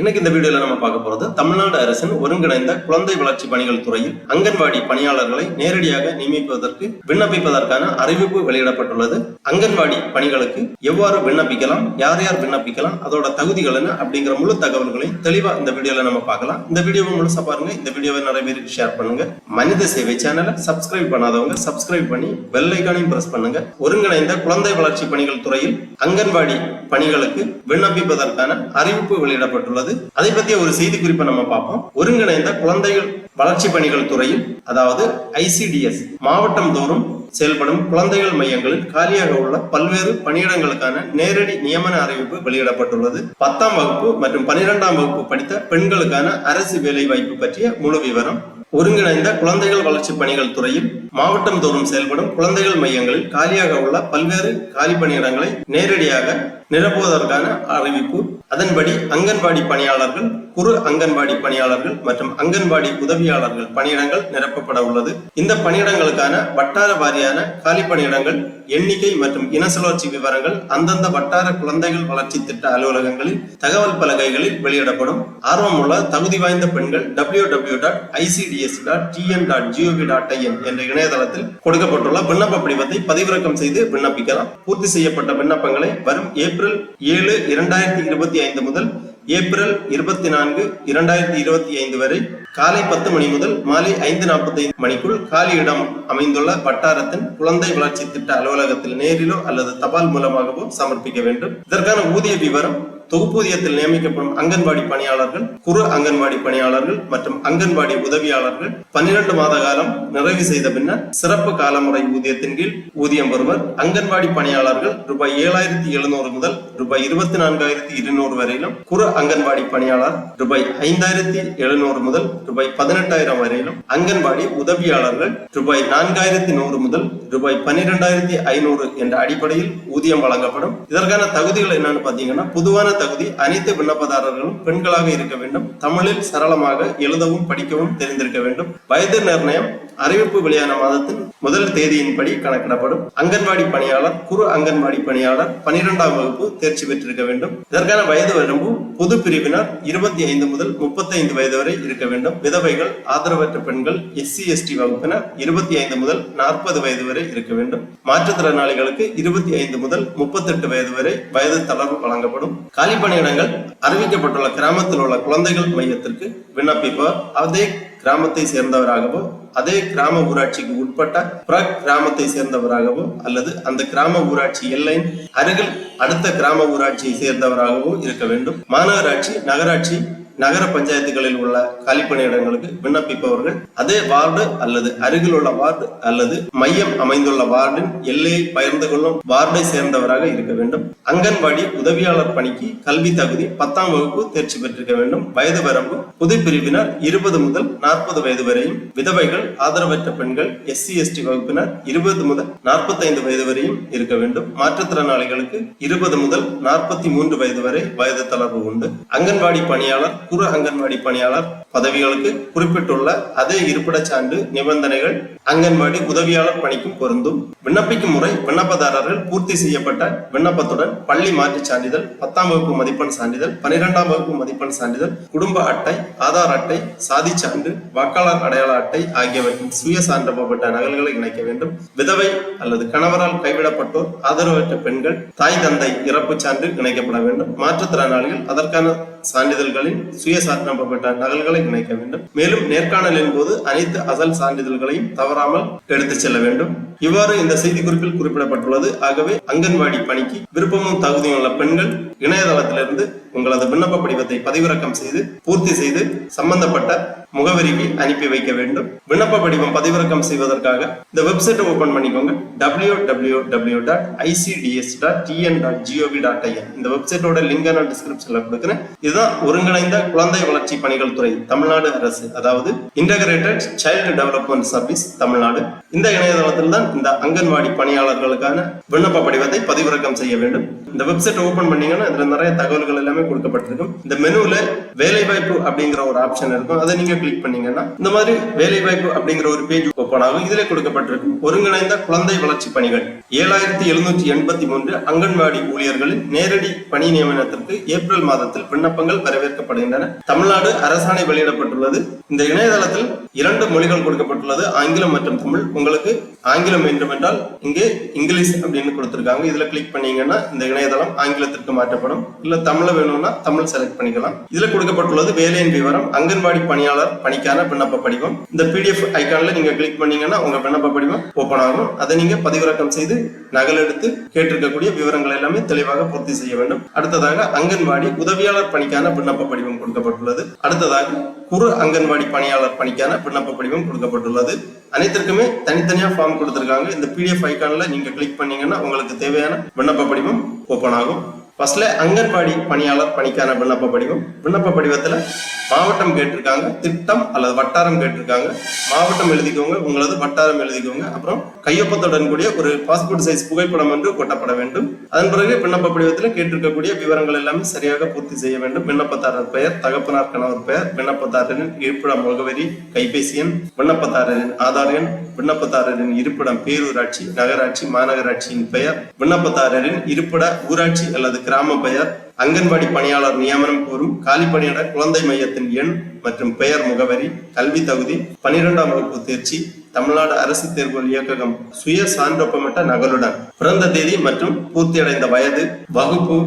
இன்னைக்கு இந்த வீடியோல நம்ம பார்க்க போறது தமிழ்நாடு அரசின் ஒருங்கிணைந்த குழந்தை வளர்ச்சி பணிகள் துறையில் அங்கன்வாடி பணியாளர்களை நேரடியாக நியமிப்பதற்கு விண்ணப்பிப்பதற்கான அறிவிப்பு வெளியிடப்பட்டுள்ளது. அங்கன்வாடி பணிகளுக்கு எவ்வாறு விண்ணப்பிக்கலாம் யார் யார் விண்ணப்பிக்கலாம் அதோட தகுதிகள் என்ன அப்படிங்கிற முழு தகவல்களையும் தெளிவா இந்த வீடியோல நம்ம பார்க்கலாம். இந்த வீடியோவை முழுசா பாருங்க. இந்த வீடியோவை நிறைய பேருக்கு ஷேர் பண்ணுங்க. மனித சேவை சேனலை சப்ஸ்கிரைப் பண்ணாதவங்க சப்ஸ்கிரைப் பண்ணி பெல் ஐக்கானையும் பிரஸ் பண்ணுங்க. ஒருங்கிணைந்த குழந்தை வளர்ச்சி பணிகள் துறையில் அங்கன்வாடி பணிகளுக்கு விண்ணப்பிப்பதற்கான அறிவிப்பு வெளியிடப்பட்டுள்ளது. அதை பற்றிய ஒரு செய்தி குறிப்பை நம்ம பார்ப்போம். ஒருங்கிணைந்த குழந்தைகள் வளர்ச்சி பணிகள் துறையில் அதாவது ஐசிடிஎஸ் மாவட்டம் தோறும் செயல்படும் குழந்தைகள் மையங்களில் காலியாக உள்ள பல்வேறு பணியிடங்களுக்கான நேரடி நியமன அறிவிப்பு வெளியிடப்பட்டுள்ளது. பத்தாம் வகுப்பு மற்றும் பனிரெண்டாம் வகுப்பு படித்த பெண்களுக்கான அரசு வேலை வாய்ப்பு பற்றிய முழு விவரம். ஒருங்கிணைந்த குழந்தைகள் வளர்ச்சி பணிகள் துறையில் மாவட்டம் தோறும் செயல்படும் குழந்தைகள் மையங்களில் காலியாக உள்ள பல்வேறு காலி பணியிடங்களை நேரடியாக நிரப்புவதற்கான அறிவிப்பு அதன்படி அங்கன்வாடி பணியாளர்கள் குறு அங்கன்வாடி பணியாளர்கள் மற்றும் அங்கன்வாடி உதவியாளர்கள் பணியிடங்கள் நிரப்பப்பட உள்ளது. இந்த பணியிடங்களுக்கான வட்டார வாரியான காலி பணியிடங்கள் எண்ணிக்கை மற்றும் இன சுழற்சி விவரங்கள் அந்தந்த வட்டார குழந்தைகள் வளர்ச்சி திட்ட அலுவலகங்களில் தகவல் பலகைகளில் வெளியிடப்படும். ஆர்வமுள்ள தகுதி வாய்ந்த பெண்கள் W W dot ICDS dot TN dot GOV dot IN என்ற இணையதளத்தில் கொடுக்கப்பட்டுள்ள விண்ணப்ப படிவத்தை பதிவிறக்கம் செய்து விண்ணப்பிக்கலாம். பூர்த்தி செய்யப்பட்ட விண்ணப்பங்களை வரும் ஏப்ரல் ஏழு இரண்டாயிரத்தி இருபத்தி ஐந்து முதல் ஏப்ரல் இருபத்தி நான்கு இரண்டாயிரத்தி இருபத்தி ஐந்து வரை காலை பத்து மணி முதல் மாலை ஐந்து நாற்பத்தி ஐந்து மணிக்குள் காலி இடம் அமைந்துள்ள வட்டாரத்தின் குழந்தை வளர்ச்சி திட்ட அலுவலகத்தில் நேரிலோ அல்லது தபால் மூலமாகவோ சமர்ப்பிக்க வேண்டும். இதற்கான ஊதிய விவரம் தொகுப்பூதியத்தில் நியமிக்கப்படும் அங்கன்வாடி பணியாளர்கள் குறு அங்கன்வாடி பணியாளர்கள் மற்றும் அங்கன்வாடி உதவியாளர்கள் பன்னிரண்டு மாத காலம் நிறைவு செய்த பின்னர் சிறப்பு காலமுறை ஊதியத்தின் கீழ் ஊதியம் பெறுவர். அங்கன்வாடி பணியாளர்கள் ரூபாய் ஏழாயிரத்தி எழுநூறு முதல் ரூபாய் இருபத்தி நான்காயிரத்தி இருநூறு வரையிலும் குறு அங்கன்வாடி பணியாளர் ரூபாய் ஐந்தாயிரத்தி எழுநூறு முதல் ரூபாய் பதினெட்டாயிரம் வரையிலும் அங்கன்வாடி உதவியாளர்கள் ரூபாய் நான்காயிரத்தி நூறு முதல் ரூபாய் பன்னிரெண்டாயிரத்தி ஐநூறு என்ற அடிப்படையில் ஊதியம் வழங்கப்படும். இதற்கான தகுதிகள் என்னன்னு பாத்தீங்கன்னா பொதுவான தகுதி அனைத்து விண்ணப்பதாரர்களும் பெண்களாக இருக்க வேண்டும். தமிழில் சரளமாக எழுதவும் படிக்கவும் தெரிந்திருக்க வேண்டும். வயது நிர்ணயம் அறிவிப்பு வெளியான மாதத்தின் முதல் தேதியின்படி கணக்கிடப்படும். அங்கன்வாடி பணியாளர் குறு அங்கன்வாடி பணியாளர் பனிரெண்டாம் வகுப்பு தேர்ச்சி பெற்றிருக்க வேண்டும். இதற்கான வயது வரம்பு பொது பிரிவினர் இருபத்தி ஐந்து முதல் முப்பத்தைந்து வயது வரை இருக்க வேண்டும். விதவைகள் ஆதரவற்ற பெண்கள் எஸ்சி எஸ்டி வகுப்பினர் இருபத்தி ஐந்து முதல் நாற்பது வயது வரை இருக்க வேண்டும். மாற்றுத்திறனாளிகளுக்கு இருபத்தி ஐந்து முதல் முப்பத்தெட்டு வயது வரை வயது தளர்வு வழங்கப்படும். காலி பணியிடங்கள் அறிவிக்கப்பட்டுள்ள கிராமத்தில் உள்ள குழந்தைகள் மையத்திற்கு விண்ணப்பிப்பவர். அதே கிராமத்தை சேர்ந்தவராகவோ அதே கிராம ஊராட்சிக்கு உட்பட்ட புற கிராமத்தை சேர்ந்தவராகவோ அல்லது அந்த கிராம ஊராட்சி எல்லையின் அருகில் அடுத்த கிராம ஊராட்சியை சேர்ந்தவராகவோ இருக்க வேண்டும். மாநகராட்சி நகராட்சி நகர பஞ்சாயத்துகளில் உள்ள காலிப்பணியிடங்களுக்கு விண்ணப்பிப்பவர்கள் அதே வார்டு அல்லது அருகில் உள்ள வார்டு அல்லது மையம் அமைந்துள்ள வார்டின் எல்லையை பகிர்ந்து கொள்ளும் வார்டை சேர்ந்தவராக இருக்க வேண்டும். அங்கன்வாடி உதவியாளர் பணிக்கு கல்வி தகுதி பத்தாம் வகுப்பு தேர்ச்சி பெற்றிருக்க வேண்டும். வயது வரம்பு புது பிரிவினர் இருபது முதல் நாற்பது வயது வரையும் விதவைகள் ஆதரவற்ற பெண்கள் எஸ்சி எஸ்டி வகுப்பினர் இருபது முதல் நாற்பத்தைந்து வயது வரையும் இருக்க வேண்டும். மாற்றுத்திறனாளிகளுக்கு இருபது முதல் நாற்பத்தி மூன்று வயது வரை வயது தளர்வு உண்டு. அங்கன்வாடி பணியாளர் குறு அங்கன்வாடி பணியாளர் பதவிகளுக்கு குறிப்பிட்டுள்ள அதே இருப்பிடச் சான்று நிபந்தனைகள் அங்கன்வாடி உதவியாளர் பணிக்கும் பொருந்தும். விண்ணப்பிக்கும் முறை விண்ணப்பதாரர்கள் பூர்த்தி செய்யப்பட்ட விண்ணப்பத்துடன் பள்ளி மாற்றுச் சான்றிதழ் பத்தாம் வகுப்பு மதிப்பெண் சான்றிதழ் பனிரெண்டாம் வகுப்பு மதிப்பெண் சான்றிதழ் குடும்ப அட்டை ஆதார் அட்டை சாதி சான்று வாக்காளர் அடையாள அட்டை ஆகியவற்றின் சுய சான்றப்பட்ட நகல்களை இணைக்க வேண்டும். விதவை அல்லது கணவரால் கைவிடப்பட்டோர் ஆதரவற்ற பெண்கள் தாய் தந்தை இறப்பு சான்று இணைக்கப்பட வேண்டும். மாற்றுத்திறனாளிகள் அதற்கான சான்றிதழ்களின் சுய சான்றப்பட்ட நகல்களை இணைக்க வேண்டும். மேலும் நேர்காணலின் போது அனைத்து அசல் சான்றிதழ்களையும் தவறாமல் எடுத்துச் செல்ல வேண்டும். இவ்வாறு இந்த செய்தி குறிப்பில் குறிப்பிடப்பட்டுள்ளது. ஆகவே அங்கன்வாடி பணிக்கு விருப்பமும் தகுதியும் உள்ள பெண்கள் இணையதளத்திலிருந்து உங்களது விண்ணப்ப படிவத்தை பதிவிறக்கம் செய்து பூர்த்தி செய்து சம்பந்தப்பட்ட முகவரிக்கு அனுப்பி வைக்க வேண்டும். விண்ணப்ப படிவம் பதிவிறக்கம் செய்வதற்காக இந்த வெப்சைட்டை ஓபன் பண்ணிக்கோங்க. W W W dot ICDS dot TN dot GOV dot IN இந்த வெப்சைட்டோட லிங்க் நான் டிஸ்கிரிப்ஷன்ல கொடுக்குறேன். இதுதான் ஒருங்கிணைந்த குழந்தை வளர்ச்சி பணிகள் துறை தமிழ்நாடு அரசு. அதாவது integrated child development service Tamil Nadu. இந்த இணையதளத்தில் தான் இந்த அங்கன்வாடி பணியாளர்களுக்கான விண்ணப்ப படிவத்தை பதிவிறக்கம் செய்ய வேண்டும். இந்த வெப்சைட் ஓபன் பண்ணீங்கன்னா இதுல நிறைய தகவல்கள் எல்லாமே கொடுக்கப்பட்டிருக்கும். இந்த மெனுல வேலைவாய்ப்பு அப்படிங்கிற ஒரு ஆப்ஷன் இருக்கும். அதை நீங்க கிளிக் பண்ணீங்கன்னா இந்த மாதிரி வேலை வாய்ப்பு அப்படிங்கிற ஒரு பேஜ் ஓப்பன் ஆகும் இதுல கொடுக்கப்பட்டிருக்கும் ஒருங்கிணைந்த குழந்தை வளர்ச்சி பணிகள். ஏழாயிரத்தி எழுநூற்றி எண்பத்தி மூன்று அங்கன்வாடி ஊழியர்களின் நேரடி பணி நியமனத்திற்கு ஏப்ரல் மாதத்தில் விண்ணப்பங்கள் வரவேற்கப்படுகின்றன. தமிழ்நாடு அரசாணை வெளியிடப்பட்டுள்ளது. இந்த இணையதளத்தில் இரண்டு மொழிகள் கொடுக்கப்பட்டுள்ளது. ஆங்கிலம் மற்றும் தமிழ். உங்களுக்கு ஆங்கிலம் வேண்டும் என்றால் இங்கே இங்கிலீஷ் அப்படின்னு கொடுத்திருக்காங்க. இதுல கிளிக் பண்ணீங்கன்னா இந்த இணையதளம் ஆங்கிலத்திற்கு மாற்றப்படும். இல்ல தமிழ்ல வேணும்னா தமிழ் செலக்ட் பண்ணிக்கலாம். இதுல கொடுக்கப்பட்டுள்ளது வேலையின் விவரம். அங்கன்வாடி பணியாளர் பணிக்கான விண்ணப்ப படிவம். இந்த பிடிஎஃப் ஐக்கான்ல நீங்க கிளிக் பண்ணீங்கன்னா உங்க விண்ணப்ப படிவம் ஓபன் ஆகும். அதை நீங்க பதிவிறக்கம் செய்து நகல் எடுத்து கேட்டிருக்கக்கூடிய விவரங்கள் எல்லாமே தெளிவாக பூர்த்தி செய்ய வேண்டும். அடுத்ததாக அங்கன்வாடி உதவியாளர் பணிக்கான விண்ணப்ப படிவம் கொடுக்கப்பட்டுள்ளது. அடுத்ததாக குறு அங்கன்வாடி பணியாளர் பணிக்கான விண்ணப்ப படிவம் கொடுக்கப்பட்டுள்ளது. அனைத்திற்குமே தனித்தனியா ஃபார்ம் கொடுத்திருக்காங்க. இந்த பிடிஎஃப் ஐக்கான்ல நீங்க கிளிக் பண்ணீங்கன்னா உங்களுக்கு தேவையான விண்ணப்ப படிவம் ஓபன் ஆகும். ஃபர்ஸ்ட்ல அங்கன்வாடி பணியாளர் பணிக்கான விண்ணப்ப படிவம். விண்ணப்ப படிவத்துல மாவட்டம் கேட்டிருக்காங்க திட்டம் அல்லது வட்டாரம் கேட்டிருக்காங்க. மாவட்டம் எழுதிக்கோங்க உங்களது வட்டாரம் எழுதிக்கோங்க. அப்புறம் கையொப்பத்துடன் கூடிய ஒரு பாஸ்போர்ட் சைஸ் புகைப்படம் என்று கொட்டப்பட வேண்டும். அதன் பிறகு விண்ணப்ப படிவத்தில் கேட்டிருக்கக்கூடிய விவரங்கள் எல்லாமே சரியாக பூர்த்தி செய்ய வேண்டும். விண்ணப்பதாரர் பெயர் தகப்பனார் கணவர் பெயர் விண்ணப்பதாரரின் இருப்பிட முகவரி கைபேசி எண் விண்ணப்பதாரரின் ஆதார் எண் விண்ணப்பதாரரின் இருப்பிடம் பேரூராட்சி நகராட்சி மாநகராட்சியின் பெயர் விண்ணப்பதாரரின் இருப்பிட ஊராட்சி அல்லது கிராம பெயர் அங்கன்வாடி பணியாளர் நியமனம் கோரும் காலி பணியிட குழந்தை மையத்தின் எண் மற்றும் பெயர் முகவரி கல்வி தகுதி பனிரெண்டாம் வகுப்பு தேர்ச்சி தமிழ்நாடு அரசு தேர்வுகள் இயக்ககம் சுய சான்றொப்பமிட்ட நகலுடன் பிறந்த தேதி மற்றும் பூர்த்தியடைந்த வயது வகுப்பு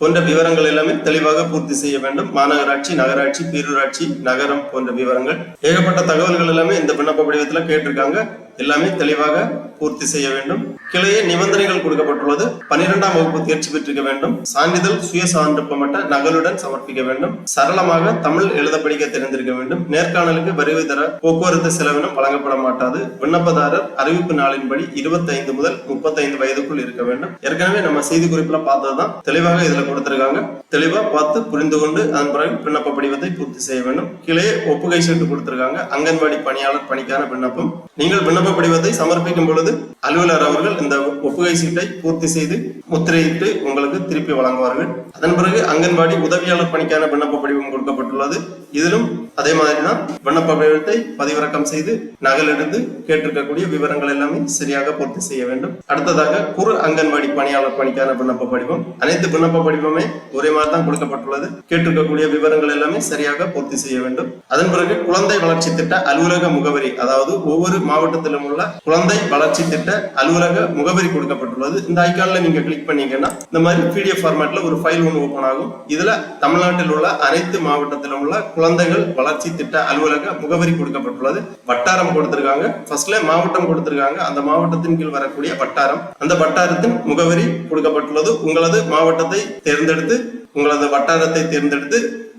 போன்ற விவரங்கள் எல்லாமே தெளிவாக பூர்த்தி செய்ய வேண்டும். மாநகராட்சி நகராட்சி பேரூராட்சி நகரம் போன்ற விவரங்கள். ஏகப்பட்ட தகவல்கள் எல்லாமே இந்த விண்ணப்ப படிவத்தில் கேட்டிருக்காங்க. எல்லாமே தெளிவாக பூர்த்தி செய்ய வேண்டும். கிளையே நிபந்தனைகள் கொடுக்கப்பட்டுள்ளது. பன்னிரெண்டாம் வகுப்பு தேர்ச்சி பெற்றிருக்க வேண்டும். சான்றிதழ் சுய சான்றொப்பமிட்ட நகலுடன் சமர்ப்பிக்க வேண்டும். சரளமாக தமிழ் எழுத படிக்க தெரிந்திருக்க வேண்டும். நேர்காணலுக்கு வருகை தர போக்குவரத்து செலவினம் வழங்கப்பட மாட்டாது. விண்ணப்பதாரர் அறிவிப்பு நாளின்படி இருபத்தி ஐந்து முதல் முப்பத்தைந்து வயதுக்குள் இருக்க வேண்டும். ஏற்கனவே நம்ம செய்தி குறிப்புல பார்த்ததுதான். தெளிவாக இதுல கொடுத்திருக்காங்க. தெளிவா பார்த்து புரிந்து கொண்டு அதன் பிறகு விண்ணப்ப படிவத்தை பூர்த்தி செய்ய வேண்டும். கிளையே ஒப்புகை சீட்டு கொடுத்திருக்காங்க. அங்கன்வாடி பணியாளர் பணிக்கான விண்ணப்பம். நீங்கள் விண்ணப்ப படிவத்தை சமர்ப்பிக்கும் பொழுது அலுவலர் அவர்கள் இந்த ஒப்புகை சீட்டை பூர்த்தி செய்து முத்திரையிட்டு உங்களுக்கு திருப்பி வழங்குவார்கள். அதன் பிறகு அங்கன்வாடி உதவியாளர் பணிக்கான விண்ணப்ப படிவம் கொடுக்கப்பட்டுள்ளது. இதிலும் அதே மாதிரி தான் விண்ணப்ப படிவத்தை பதிவிறக்கம் செய்து நகலெடுத்து கேட்டிருக்கக்கூடிய விவரங்கள் எல்லாமே சரியாக பூர்த்தி செய்ய வேண்டும். அடுத்ததாக குறு அங்கன்வாடி பணியாளர் பணிக்கான விண்ணப்ப படிவம். அனைத்து விண்ணப்ப படிவமே ஒரே மாதிரி தான் கொடுக்கப்பட்டுள்ளது. கேட்டிருக்கக்கூடிய விவரங்கள் எல்லாமே சரியாக பூர்த்தி செய்ய வேண்டும். அதன் பிறகு குழந்தை வளர்ச்சி திட்ட அலுவலக முகவரி அதாவது ஒவ்வொரு மாவட்டத்திலும் உள்ள குழந்தை வளர்ச்சி திட்ட அலுவலக முகவரி கொடுக்கப்பட்டுள்ளது. இந்த ஐக்கான்ல நீங்க கிளிக் பண்ணீங்கன்னா இந்த மாதிரி பிடிஎஃப் ஃபார்மேட்ல ஒரு ஃபைல் ஒன்று ஓபன் ஆகும். இதுல தமிழ்நாட்டில் உள்ள அனைத்து மாவட்டத்திலும் உள்ள குழந்தைகள் வளர்ச்சி திட்ட அலுவலக முகவரி கொடுக்கப்பட்டுள்ளது. வட்டாரம் கொடுத்திருக்காங்க. ஃபர்ஸ்ட்ல மாவட்டம் கொடுத்திருக்காங்க. அந்த மாவட்டத்தின் கீழ் வரக்கூடிய வட்டாரம். அந்த வட்டாரத்தின் முகவரி கொடுக்கப்பட்டுள்ளது. உங்களது மாவட்டத்தை தேர்ந்தெடுத்து உங்களது வட்டாரத்தை தேர்ந்தெடுத்து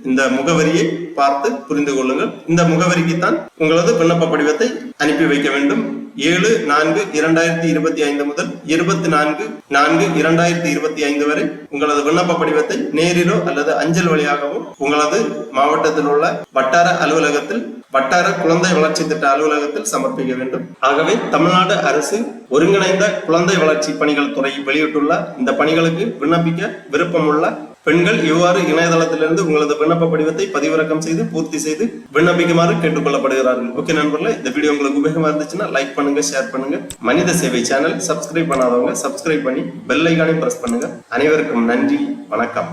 இந்த முகவரியை பார்த்து புரிந்து கொள்ளுங்கள். இந்த முகவரிக்கு தான் உங்களது விண்ணப்ப படிவத்தை அனுப்பி வைக்க வேண்டும். ஏழு நான்கு இரண்டாயிரத்தி இருபத்தி ஐந்து முதல் இருபத்தி நான்கு நான்கு இரண்டாயிரத்தி இருபத்தி ஐந்து வரை உங்களது விண்ணப்ப படிவத்தை நேரிலோ அல்லது அஞ்சல் வழியாகவும் உங்களது மாவட்டத்தில் உள்ள வட்டார அலுவலகத்தில் வட்டார குழந்தை வளர்ச்சி திட்ட அலுவலகத்தில் சமர்ப்பிக்க வேண்டும். ஆகவே தமிழ்நாடு அரசு ஒருங்கிணைந்த குழந்தை வளர்ச்சி பணிகள் துறை வெளியிட்டுள்ள இந்த பணிகளுக்கு விண்ணப்பிக்க விருப்பமுள்ள பெண்கள் இவ்வாறு இணையதளத்திலிருந்து உங்களது விண்ணப்ப படிவத்தை பதிவிறக்கம் செய்து பூர்த்தி செய்து விண்ணப்பிக்குமாறு கேட்டுக்கொள்ளப்படுகிறார்கள். ஓகே நண்பர்களே இந்த வீடியோ உங்களுக்கு உபயோகமா இருந்துச்சுன்னா லைக் பண்ணுங்க ஷேர் பண்ணுங்க. மனித சேவை சேனல் சப்ஸ்கிரைப் பண்ணாதவங்க சப்ஸ்கிரைப் பண்ணி பெல் ஐக்கானையும் பிரஸ் பண்ணுங்க. அனைவருக்கும் நன்றி வணக்கம்.